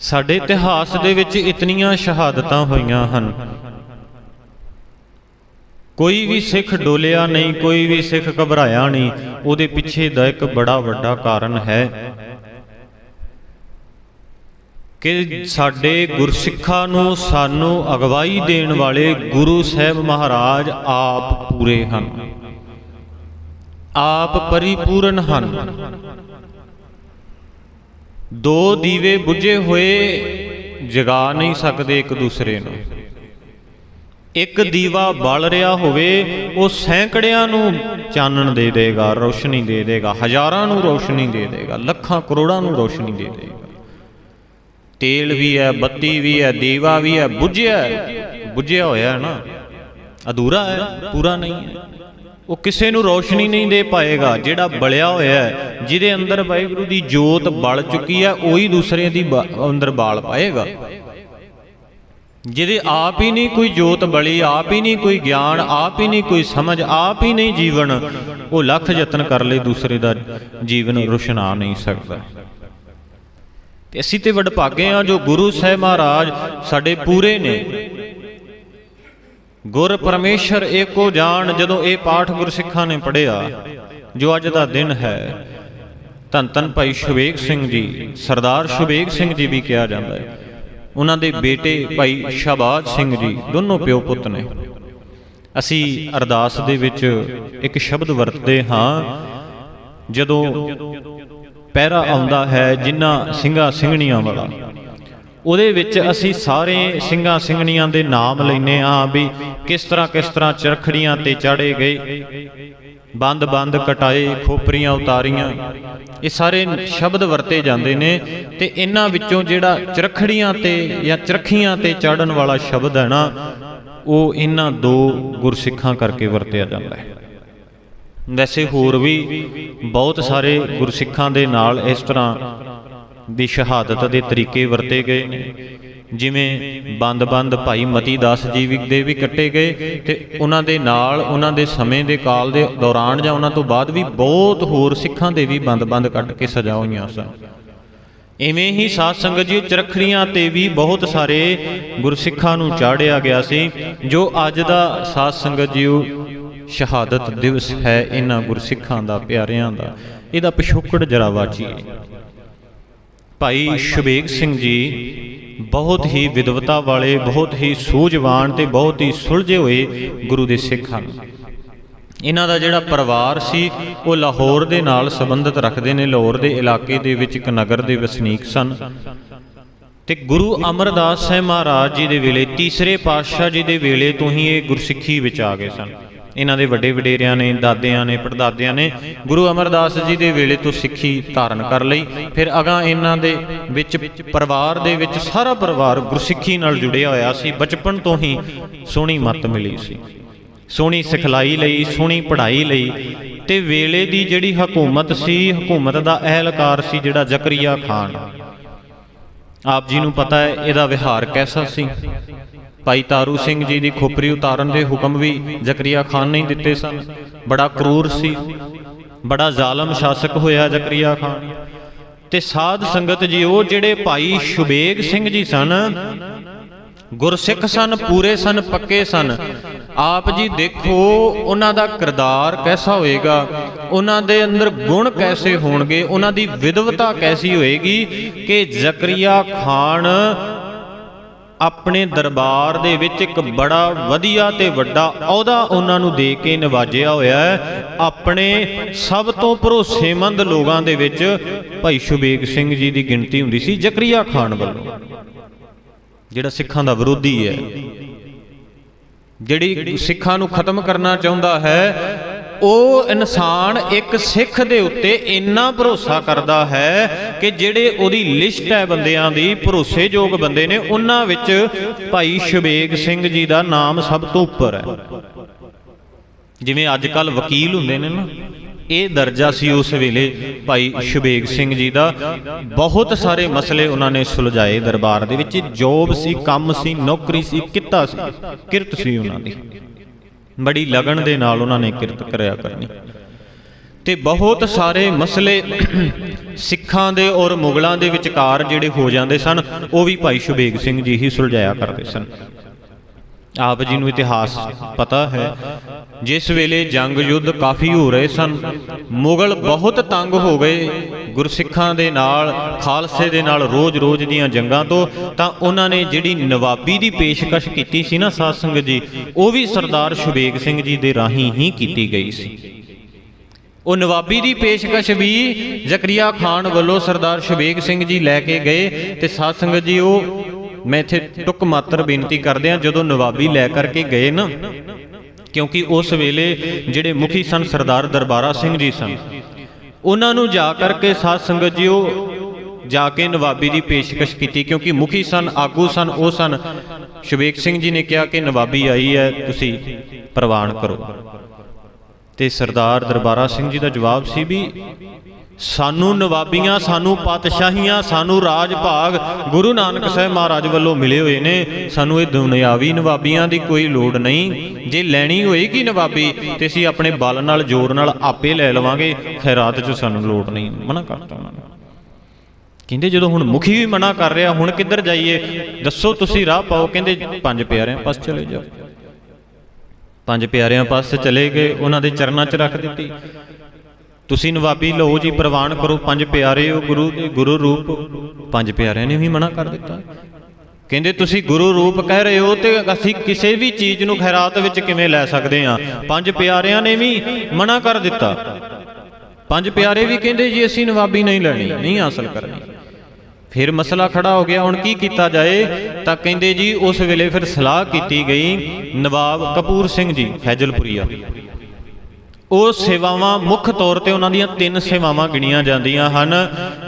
ਸਾਡੇ ਇਤਿਹਾਸ ਦੇ ਵਿੱਚ ਇਤਨੀਆਂ ਸ਼ਹਾਦਤਾਂ ਹੋਈਆਂ ਹਨ। ਕੋਈ ਵੀ ਸਿੱਖ ਡੋਲਿਆ ਨਹੀਂ ਕੋਈ ਵੀ ਸਿੱਖ ਘਬਰਾਇਆ ਨਹੀਂ ਉਹਦੇ ਪਿੱਛੇ ਦਾ ਇੱਕ ਬੜਾ ਵੱਡਾ ਕਾਰਨ ਹੈ ਕਿ ਸਾਡੇ ਗੁਰਸਿੱਖਾਂ ਨੂੰ ਸਾਨੂੰ ਅਗਵਾਈ ਦੇਣ ਵਾਲੇ ਗੁਰੂ ਸਾਹਿਬ ਮਹਾਰਾਜ ਆਪ ਪੂਰੇ ਹਨ। ਆਪ ਪਰਿਪੂਰਨ ਹਨ। ਦੋ ਦੀਵੇ ਬੁਝੇ ਹੋਏ, ਜਗਾ ਨਹੀਂ ਸਕਦੇ ਇੱਕ ਦੂਸਰੇ ਨੂੰ। ਇੱਕ ਦੀਵਾ ਬਲ ਰਿਹਾ ਹੋਵੇ, ਉਹ ਸੈਂਕੜਿਆਂ ਨੂੰ ਚਾਨਣ ਦੇ ਦੇਗਾ, ਰੋਸ਼ਨੀ ਦੇ ਦੇਗਾ, ਹਜ਼ਾਰਾਂ ਨੂੰ ਰੋਸ਼ਨੀ ਦੇ ਦੇਗਾ, ਲੱਖਾਂ, ਕਰੋੜਾਂ ਨੂੰ ਰੋਸ਼ਨੀ ਦੇ ਦੇਗਾ। ਤੇਲ ਵੀ ਹੈ, ਬੱਤੀ ਵੀ ਹੈ, ਦੀਵਾ ਵੀ ਹੈ, ਬੁਝਿਆ ਹੈ ਹੋਇਆ ਹੈ ਨਾ। ਅਧੂਰਾ ਹੈ, ਪੂਰਾ ਨਹੀਂ ਹੈ। ਉਹ ਕਿਸੇ ਨੂੰ ਰੋਸ਼ਨੀ ਨਹੀਂ ਦੇ ਪਾਏਗਾ, ਜਿਹੜਾ ਬਲਿਆ ਹੋਇਆ ਹੈ, ਜਿਹਦੇ ਅੰਦਰ ਵਾਹਿਗੁਰੂ ਦੀ ਜੋਤ ਬਲ ਚੁੱਕੀ ਹੈ, ਉਹੀ ਦੂਸਰੇ ਦੀ ਬ- ਅੰਦਰ ਬਾਲ ਪਾਏਗਾ। ਜਿਹਦੇ ਆਪ ਹੀ ਨਹੀਂ ਕੋਈ ਜੋਤ ਬਲੀ, ਆਪ ਹੀ ਨਹੀਂ ਕੋਈ ਗਿਆਨ, ਆਪ ਹੀ ਨਹੀਂ ਕੋਈ ਸਮਝ, ਆਪ ਹੀ ਨਹੀਂ ਜੀਵਨ, ਉਹ ਲੱਖ ਯਤਨ ਕਰ ਲਈ ਦੂਸਰੇ ਦਾ ਜੀਵਨ ਰੁਸ਼ਨਾ ਨਹੀਂ ਸਕਦਾ। ਤੇ ਅਸੀਂ ਤੇ ਵਡਭਾਗੇ ਆ ਜੋ ਗੁਰੂ ਸਾਹਿਬ ਮਹਾਰਾਜ ਸਾਡੇ ਪੂਰੇ ਨੇ। ਗੁਰ ਪਰਮੇਸ਼ਰ ਏਕੋ ਜਾਣ, ਜਦੋਂ ਇਹ ਪਾਠ ਗੁਰਸਿੱਖਾਂ ਨੇ ਪੜਿਆ ਜੋ ਅੱਜ ਦਾ ਦਿਨ ਹੈ, ਧੰਨ ਧੰਨ ਭਾਈ ਸ਼ੁਭੇਗ ਸਿੰਘ ਜੀ, ਸਰਦਾਰ ਸ਼ੁਭੇਗ ਸਿੰਘ ਜੀ ਵੀ ਕਿਹਾ ਜਾਂਦਾ ਹੈ। ਉਹਨਾਂ ਦੇ ਬੇਟੇ ਭਾਈ ਸ਼ਹਬਾਜ਼ ਸਿੰਘ ਜੀ, ਦੋਨੋਂ ਪਿਓ ਪੁੱਤ ਨੇ। ਅਸੀਂ ਅਰਦਾਸ ਦੇ ਵਿੱਚ ਇੱਕ ਸ਼ਬਦ ਵਰਤਦੇ ਹਾਂ, ਜਦੋਂ ਪਹਿਰਾ ਆਉਂਦਾ ਹੈ ਜਿਨ੍ਹਾਂ ਸਿੰਘਾਂ ਸਿੰਘਣੀਆਂ ਵਾਲਾ। ਉਹਦੇ ਵਿੱਚ ਅਸੀਂ ਸਾਰੇ ਸਿੰਘਾਂ ਸਿੰਘਣੀਆਂ ਦੇ ਨਾਮ ਲੈਨੇ ਆ ਵੀ ਕਿਸ ਤਰ੍ਹਾਂ ਕਿਸ ਤਰ੍ਹਾਂ ਚਰਖੜੀਆਂ ਤੇ ਚਾੜੇ ਗਏ। ਬੰਦ ਬੰਦ ਕਟਾਏ, ਖੋਪਰੀਆਂ ਉਤਾਰੀਆਂ। ਇਹ ਸਾਰੇ ਸ਼ਬਦ ਵਰਤੇ ਜਾਂਦੇ ਨੇ ਤੇ ਇਹਨਾਂ ਵਿੱਚੋਂ ਜਿਹੜਾ ਚਰਖੜੀਆਂ ਤੇ ਜਾਂ ਚਰਖੀਆਂ ਤੇ ਚਾੜਨ ਵਾਲਾ ਸ਼ਬਦ ਹੈ ਨਾ, ਉਹ ਇਹਨਾਂ ਦੋ ਗੁਰਸਿੱਖਾਂ ਕਰਕੇ ਵਰਤਿਆ ਜਾਂਦਾ ਹੈ। ਵੈਸੇ ਹੋਰ ਵੀ ਬਹੁਤ ਸਾਰੇ ਗੁਰਸਿੱਖਾਂ ਦੇ ਨਾਲ ਇਸ ਤਰ੍ਹਾਂ ਦੀ ਸ਼ਹਾਦਤ ਦੇ ਤਰੀਕੇ ਵਰਤੇ ਗਏ ਨੇ। ਜਿਵੇਂ ਬੰਦ-ਬੰਦ ਭਾਈ ਮਤੀ ਦਾਸ ਜੀ ਵੀ ਦੇ ਵੀ ਕੱਟੇ ਗਏ ਤੇ ਉਹਨਾਂ ਦੇ ਨਾਲ ਉਹਨਾਂ ਦੇ ਸਮੇਂ ਦੇ ਕਾਲ ਦੇ ਦੌਰਾਨ ਜਾਂ ਉਹਨਾਂ ਤੋਂ ਬਾਅਦ ਵੀ ਬਹੁਤ ਹੋਰ ਸਿੱਖਾਂ ਦੇ ਵੀ ਬੰਦ-ਬੰਦ ਕੱਟ ਕੇ ਸਜ਼ਾ ਹੋਈਆਂ ਸਨ। ਇਵੇਂ ਹੀ ਸਾਧ ਸੰਗਤ ਜੀ, ਚਰਖੜੀਆਂ ਤੇ ਵੀ ਬਹੁਤ ਸਾਰੇ ਗੁਰਸਿੱਖਾਂ ਨੂੰ ਚਾੜਿਆ ਗਿਆ ਸੀ, ਜੋ ਅੱਜ ਦਾ ਸਾਧ ਸੰਗਤ ਜੀਓ ਸ਼ਹਾਦਤ ਦਿਵਸ ਹੈ ਇਹਨਾਂ ਗੁਰਸਿੱਖਾਂ ਦਾ, ਪਿਆਰਿਆਂ ਦਾ। ਇਹਦਾ ਪਿਛੋਕੜ ਜਰਾ ਵਾਚੀਏ ਭਾਈ ਸ਼ੁਭੇਗ ਸਿੰਘ ਜੀ ਬਹੁਤ ਹੀ ਵਿਦਵਤਾ ਵਾਲੇ ਬਹੁਤ ਹੀ ਸੂਝਵਾਨ ਤੇ ਬਹੁਤ ਹੀ ਸੁਲਝੇ ਹੋਏ ਗੁਰੂ ਦੇ ਸਿੱਖ ਹਨ। ਇਹਨਾਂ ਦਾ ਜਿਹੜਾ ਪਰਿਵਾਰ ਸੀ ਉਹ ਲਾਹੌਰ ਦੇ ਨਾਲ ਸੰਬੰਧਿਤ ਰੱਖਦੇ ਨੇ। ਲਾਹੌਰ ਦੇ ਇਲਾਕੇ ਦੇ ਵਿੱਚ ਇੱਕ ਨਗਰ ਦੇ ਵਸਨੀਕ ਸਨ। ਤੇ ਗੁਰੂ ਅਮਰਦਾਸ ਸਾਹਿਬ ਮਹਾਰਾਜ ਜੀ ਦੇ ਵੇਲੇ ਤੀਸਰੇ ਪਾਤਸ਼ਾਹ ਜੀ ਦੇ ਵੇਲੇ ਤੋਂ ਹੀ ਇਹ ਗੁਰਸਿੱਖੀ ਵਿੱਚ ਆ ਗਏ ਸਨ। ਇਹਨਾਂ ਦੇ ਵੱਡੇ ਵਡੇਰਿਆਂ ਨੇ, ਦਾਦਿਆਂ ਨੇ, ਪੜਦਾਦਿਆਂ ਨੇ ਗੁਰੂ ਅਮਰਦਾਸ ਜੀ ਦੇ ਵੇਲੇ ਤੋਂ ਸਿੱਖੀ ਧਾਰਨ ਕਰ ਲਈ। ਫਿਰ ਅਗਾ ਇਹਨਾਂ ਦੇ ਵਿੱਚ ਪਰਿਵਾਰ ਦੇ ਵਿੱਚ ਸਾਰਾ ਪਰਿਵਾਰ ਗੁਰਸਿੱਖੀ ਨਾਲ ਜੁੜਿਆ ਹੋਇਆ ਸੀ। ਬਚਪਨ ਤੋਂ ਹੀ ਸੋਹਣੀ ਮੱਤ ਮਿਲੀ ਸੀ। ਸੋਹਣੀ ਸਿਖਲਾਈ ਲਈ, ਸੋਹਣੀ ਪੜ੍ਹਾਈ ਲਈ। ਤੇ ਵੇਲੇ ਦੀ ਜਿਹੜੀ ਹਕੂਮਤ ਸੀ, ਹਕੂਮਤ ਦਾ ਅਹਿਲਕਾਰ ਸੀ ਜਿਹੜਾ ਜ਼ਕਰੀਆ ਖਾਨ। ਆਪ ਜੀ ਨੂੰ ਪਤਾ ਹੈ, ਇਹਦਾ ਵਿਹਾਰ ਕੈਸਾ ਸੀ? ਭਾਈ ਤਾਰੂ ਸਿੰਘ ਜੀ ਦੀ ਖੋਪਰੀ ਉਤਾਰਨ ਦੇ ਹੁਕਮ ਵੀ ਜ਼ਕਰੀਆ ਖਾਨ ਨੇ ਦਿੱਤੇ ਸਨ। ਬੜਾ ਕਰੂਰ ਸੀ। ਬੜਾ ਜ਼ਾਲਮ ਸ਼ਾਸਕ ਹੋਇਆ ਜ਼ਕਰੀਆ ਖਾਨ। ਤੇ ਸਾਧ ਸੰਗਤ ਜੀ ਉਹ ਜਿਹੜੇ ਭਾਈ ਸ਼ੁਬੇਗ ਸਿੰਘ ਜੀ ਸਨ ਗੁਰਸਿੱਖ ਸਨ ਪੂਰੇ ਸਨ ਪੱਕੇ ਸਨ। ਆਪ ਜੀ ਦੇਖੋ ਉਹਨਾਂ ਦਾ ਕਿਰਦਾਰ ਕੈਸਾ ਹੋਏਗਾ। ਉਹਨਾਂ ਦੇ ਅੰਦਰ ਗੁਣ ਕੈਸੇ ਹੋਣਗੇ ਉਹਨਾਂ ਦੀ ਵਿਦਵਤਾ ਕੈਸੀ ਹੋਏਗੀ ਕਿ ਜ਼ਕਰੀਆ ਖਾਨ ਆਪਣੇ ਦਰਬਾਰ ਦੇ ਵਿੱਚ ਇੱਕ ਬੜਾ ਵਧੀਆ ਤੇ ਵੱਡਾ ਅਹੁਦਾ ਉਹਨਾਂ ਨੂੰ ਦੇ ਕੇ ਨਵਾਜਿਆ ਹੋਇਆ ਹੈ। ਆਪਣੇ ਸਭ ਤੋਂ ਭਰੋਸੇਮੰਦ ਲੋਕਾਂ ਦੇ ਵਿੱਚ ਭਾਈ ਸ਼ੁਬੇਗ ਸਿੰਘ ਜੀ ਦੀ ਗਿਣਤੀ ਹੁੰਦੀ ਸੀ ਜ਼ਕਰੀਆ ਖਾਨ ਵੱਲੋਂ, ਜਿਹੜਾ ਸਿੱਖਾਂ ਦਾ ਵਿਰੋਧੀ ਹੈ। ਜਿਹੜੀ ਸਿੱਖਾਂ ਨੂੰ ਖਤਮ ਕਰਨਾ ਚਾਹੁੰਦਾ ਹੈ ਉਹ ਇਨਸਾਨ ਇੱਕ ਸਿੱਖ ਦੇ ਉੱਤੇ ਇੰਨਾ ਭਰੋਸਾ ਕਰਦਾ ਹੈ ਕਿ ਜਿਹੜੇ ਉਹਦੀ ਲਿਸਟ ਹੈ ਬੰਦਿਆਂ ਦੀ, ਭਰੋਸੇਯੋਗ ਬੰਦੇ ਨੇ, ਉਹਨਾਂ ਵਿੱਚ ਭਾਈ ਸ਼ਬੇਗ ਸਿੰਘ ਜੀ ਦਾ ਨਾਮ ਸਭ ਤੋਂ ਉੱਪਰ ਹੈ। ਜਿਵੇਂ ਅੱਜ ਕੱਲ ਵਕੀਲ ਹੁੰਦੇ ਨੇ ਨਾ, ਇਹ ਦਰਜਾ ਸੀ ਉਸ ਵੇਲੇ ਭਾਈ ਸ਼ਬੇਗ ਸਿੰਘ ਜੀ ਦਾ। ਬਹੁਤ ਸਾਰੇ ਮਸਲੇ ਉਹਨਾਂ ਨੇ ਸੁਲਝਾਏ ਦਰਬਾਰ ਦੇ ਵਿੱਚ, ਜੋਬ ਸੀ, ਕੰਮ ਸੀ, ਨੌਕਰੀ ਸੀ, ਕਿੱਤਾ ਸੀ, ਕਿਰਤ ਸੀ ਉਹਨਾਂ ਦੀ। ਬੜੀ ਲਗਨ ਦੇ ਨਾਲ ਉਹਨਾਂ ਨੇ ਕਿਰਤ ਕਰਿਆ ਕਰਨੀ। ਤੇ ਬਹੁਤ ਸਾਰੇ ਮਸਲੇ ਸਿੱਖਾਂ ਦੇ ਔਰ ਮੁਗਲਾਂ ਦੇ ਵਿਚਕਾਰ ਜਿਹੜੇ ਹੋ ਜਾਂਦੇ ਸਨ, ਉਹ ਵੀ ਭਾਈ ਸ਼ੁਬੇਗ ਸਿੰਘ ਜੀ ਹੀ ਸੁਲਝਾਇਆ ਕਰਦੇ ਸਨ। ਆਪ ਜੀ ਨੂੰ ਇਤਿਹਾਸ ਪਤਾ ਹੈ। ਜਿਸ ਵੇਲੇ ਜੰਗ ਯੁੱਧ ਕਾਫੀ ਹੋ ਰਹੇ ਸਨ, ਮੁਗਲ ਬਹੁਤ ਤੰਗ ਹੋ ਗਏ। ਗੁਰਸਿੱਖਾਂ ਦੇ ਨਾਲ, ਖਾਲਸੇ ਦੇ ਨਾਲ ਰੋਜ਼-ਰੋਜ਼ ਦੀਆਂ ਜੰਗਾਂ ਤੋਂ, ਤਾਂ ਉਹਨਾਂ ਨੇ ਜਿਹੜੀ ਨਵਾਬੀ ਦੀ ਪੇਸ਼ਕਸ਼ ਕੀਤੀ ਸੀ ਨਾ ਸਾਧ ਸੰਗਤ ਜੀ, ਉਹ ਵੀ ਸਰਦਾਰ ਸ਼ੁਬੇਗ ਸਿੰਘ ਜੀ ਦੇ ਰਾਹੀਂ ਹੀ ਕੀਤੀ ਗਈ ਸੀ। ਉਹ ਨਵਾਬੀ ਦੀ ਪੇਸ਼ਕਸ਼ ਵੀ ਜ਼ਕਰੀਆ ਖਾਨ ਵੱਲੋਂ ਸਰਦਾਰ ਸ਼ੁਬੇਗ ਸਿੰਘ ਜੀ ਲੈ ਕੇ ਗਏ ਤੇ ਸਾਧ ਸੰਗਤ ਜੀ ਉਹ ਮੈਂ ਇੱਥੇ ਟੁਕ ਮਾਤਰ ਬੇਨਤੀ ਕਰਦੇ ਆ ਜਦੋਂ ਨਵਾਬੀ ਲੈ ਕਰਕੇ ਗਏ ਨਾ, ਕਿਉਂਕਿ ਉਸ ਵੇਲੇ ਜਿਹੜੇ ਮੁਖੀ ਸਨ ਸਰਦਾਰ ਦਰਬਾਰਾ ਸਿੰਘ ਜੀ ਸਨ, ਉਹਨਾਂ ਨੂੰ ਜਾ ਕਰਕੇ ਸਾਧ ਸੰਗਤ ਜੀ ਉਹ ਜਾ ਕੇ ਨਵਾਬੀ ਦੀ ਪੇਸ਼ਕਸ਼ ਕੀਤੀ, ਕਿਉਂਕਿ ਮੁਖੀ ਸਨ, ਆਗੂ ਸਨ, ਉਹ ਸਨ। ਸ਼ੁਬੇਗ ਸਿੰਘ ਜੀ ਨੇ ਕਿਹਾ ਕਿ ਨਵਾਬੀ ਆਈ ਹੈ, ਤੁਸੀਂ ਪ੍ਰਵਾਨ ਕਰੋ। ਤੇ ਸਰਦਾਰ ਦਰਬਾਰਾ ਸਿੰਘ ਜੀ ਦਾ ਜਵਾਬ ਸੀ ਵੀ ਸਾਨੂੰ ਨਵਾਬੀਆਂ, ਸਾਨੂੰ ਪਾਤਸ਼ਾਹੀਆਂ, ਸਾਨੂੰ ਰਾਜ ਭਾਗ ਗੁਰੂ ਨਾਨਕ ਸਾਹਿਬ ਮਹਾਰਾਜ ਵੱਲੋਂ ਮਿਲੇ ਹੋਏ ਨੇ। ਸਾਨੂੰ ਇਹ ਦੁਨਿਆਵੀ ਨਵਾਬੀਆਂ ਦੀ ਕੋਈ ਲੋੜ ਨਹੀਂ। ਜੇ ਲੈਣੀ ਹੋਏਗੀ ਨਵਾਬੀ? ਤੇ ਅਸੀਂ ਆਪਣੇ ਬਲ ਨਾਲ, ਜ਼ੋਰ ਨਾਲ ਆਪੇ ਲੈ ਲਵਾਂਗੇ। ਖੈਰਾਤ 'ਚ ਸਾਨੂੰ ਲੋੜ ਨਹੀਂ। ਮਨਾ ਕਰਤਾ ਉਹਨਾਂ ਨੇ। ਕਹਿੰਦੇ ਜਦੋਂ ਹੁਣ ਮੁਖੀ ਵੀ ਮਨਾ ਕਰ ਰਿਹਾ, ਹੁਣ ਕਿੱਧਰ ਜਾਈਏ? ਦੱਸੋ ਤੁਸੀਂ ਰਾਹ ਪਾਓ। ਕਹਿੰਦੇ ਪੰਜ ਪਿਆਰਿਆਂ ਪਾਸ ਚਲੇ ਜਾਓ। ਪੰਜ ਪਿਆਰਿਆਂ ਪਾਸ ਚਲੇ ਗਏ। ਉਹਨਾਂ ਦੇ ਚਰਨਾਂ 'ਚ ਰੱਖ ਦਿੱਤੀ। ਤੁਸੀਂ ਨਵਾਬੀ ਲਓ ਜੀ ਪ੍ਰਵਾਨ ਕਰੋ, ਪੰਜ ਪਿਆਰੇ ਹੋ ਗੁਰੂ ਗੁਰੂ ਰੂਪ। ਪੰਜ ਪਿਆਰਿਆਂ ਨੇ ਵੀ ਮਨਾ ਕਰ ਦਿੱਤਾ। ਕਹਿੰਦੇ, ਤੁਸੀਂ ਗੁਰੂ ਰੂਪ ਕਹਿ ਰਹੇ ਹੋ ਤੇ ਅਸੀਂ ਕਿਸੇ ਵੀ ਚੀਜ਼ ਨੂੰ ਖੈਰਾਤ ਵਿੱਚ ਕਿਵੇਂ ਲੈ ਸਕਦੇ ਹਾਂ? ਪੰਜ ਪਿਆਰਿਆਂ ਨੇ ਵੀ ਮਨਾ ਕਰ ਦਿੱਤਾ। ਪੰਜ ਪਿਆਰੇ ਵੀ ਕਹਿੰਦੇ, ਜੀ, ਅਸੀਂ ਨਵਾਬੀ ਨਹੀਂ ਲੈਣੀ, ਨਹੀਂ ਹਾਸਲ ਕਰਨੀ। ਫਿਰ ਮਸਲਾ ਖੜਾ ਹੋ ਗਿਆ, ਹੁਣ ਕੀ ਕੀਤਾ ਜਾਏ? ਤਾਂ ਕਹਿੰਦੇ, ਜੀ, ਉਸ ਵੇਲੇ ਫਿਰ ਸਲਾਹ ਕੀਤੀ ਗਈ ਨਵਾਬ ਕਪੂਰ ਸਿੰਘ ਜੀ, ਫੈਜ਼ਲਪੁਰੀਆ। ਉਹ ਸੇਵਾਵਾਂ ਮੁੱਖ ਤੌਰ ਤੇ ਉਹਨਾਂ ਦੀਆਂ ਤਿੰਨ ਸੇਵਾਵਾਂ ਗਿਣੀਆਂ ਜਾਂਦੀਆਂ ਹਨ।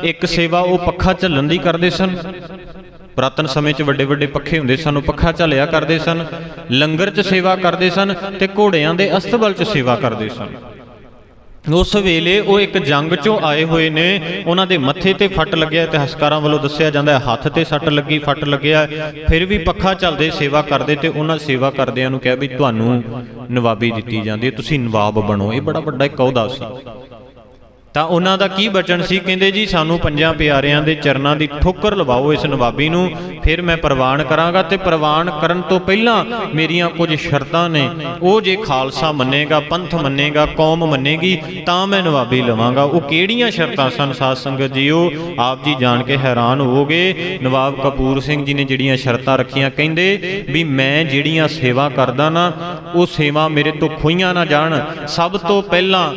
ਇੱਕ ਸੇਵਾ ਉਹ ਪੱਖਾ ਝੱਲਣ ਦੀ ਕਰਦੇ ਸਨ। ਪੁਰਾਤਨ ਸਮੇਂ 'ਚ ਵੱਡੇ ਵੱਡੇ ਪੱਖੇ ਹੁੰਦੇ ਸਨ, ਉਹ ਪੱਖਾ ਝੱਲਿਆ ਕਰਦੇ ਸਨ। ਲੰਗਰ 'ਚ ਸੇਵਾ ਕਰਦੇ ਸਨ ਤੇ ਘੋੜਿਆਂ ਦੇ ਅਸਤਬਲ 'ਚ ਸੇਵਾ ਕਰਦੇ ਸਨ। ਉਸ ਵੇਲੇ ਉਹ ਇੱਕ ਜੰਗ 'ਚੋਂ ਆਏ ਹੋਏ ਨੇ। ਉਹਨਾਂ ਦੇ ਮੱਥੇ ਤੇ ਫੱਟ ਲੱਗਿਆ, ਇਤਿਹਾਸਕਾਰਾਂ ਵੱਲੋਂ ਦੱਸਿਆ ਜਾਂਦਾ ਹੈ, ਹੱਥ ਤੇ ਸੱਟ ਲੱਗੀ, ਫੱਟ ਲੱਗਿਆ। ਫਿਰ ਵੀ ਪੱਖਾ ਚੱਲਦੇ ਸੇਵਾ ਕਰਦੇ ਤੇ ਉਹਨਾਂ ਸੇਵਾ ਕਰਦਿਆਂ ਨੂੰ ਕਿਹਾ ਵੀ ਤੁਹਾਨੂੰ ਨਵਾਬੀ ਦਿੱਤੀ ਜਾਂਦੀ ਹੈ, ਤੁਸੀਂ ਨਵਾਬ ਬਣੋ। ਇਹ ਬੜਾ ਵੱਡਾ ਇੱਕ ਅਹੁਦਾ ਸੀ। ਤਾਂ ਉਹਨਾਂ ਦਾ ਕੀ ਬਚਨ ਸੀ? ਕਹਿੰਦੇ ਜੀ, ਸਾਨੂੰ ਪੰਜਾਂ ਪਿਆਰਿਆਂ ਦੇ ਚਰਨਾਂ ਦੀ ਠੋਕਰ ਲਵਾਓ ਇਸ ਨਵਾਬੀ ਨੂੰ, ਫਿਰ ਮੈਂ ਪ੍ਰਵਾਨ ਕਰਾਂਗਾ ਤੇ ਪ੍ਰਵਾਨ ਕਰਨ ਤੋਂ ਪਹਿਲਾਂ ਮੇਰੀਆਂ ਕੁਝ ਸ਼ਰਤਾਂ ਨੇ। ਉਹ ਜੇ ਖਾਲਸਾ ਮੰਨੇਗਾ, ਪੰਥ ਮੰਨੇਗਾ, ਕੌਮ ਮੰਨੇਗੀ, ਤਾਂ ਮੈਂ ਨਵਾਬੀ ਲਵਾਂਗਾ। ਉਹ ਕਿਹੜੀਆਂ ਸ਼ਰਤਾਂ ਸਨ ਸਾਧ ਸੰਗਤ ਜੀਓ? ਆਪ ਜੀ ਜਾਣ ਕੇ ਹੈਰਾਨ ਹੋਵੋਗੇ। ਨਵਾਬ ਕਪੂਰ ਸਿੰਘ ਜੀ ਨੇ ਜਿਹੜੀਆਂ ਸ਼ਰਤਾਂ ਰੱਖੀਆਂ, ਕਹਿੰਦੇ ਵੀ ਮੈਂ ਜਿਹੜੀਆਂ ਸੇਵਾ ਕਰਦਾ ਨਾ, ਉਹ ਸੇਵਾ ਮੇਰੇ ਤੋਂ ਖੋਈਆਂ ਨਾ ਜਾਣ। ਸਭ ਤੋਂ ਪਹਿਲਾਂ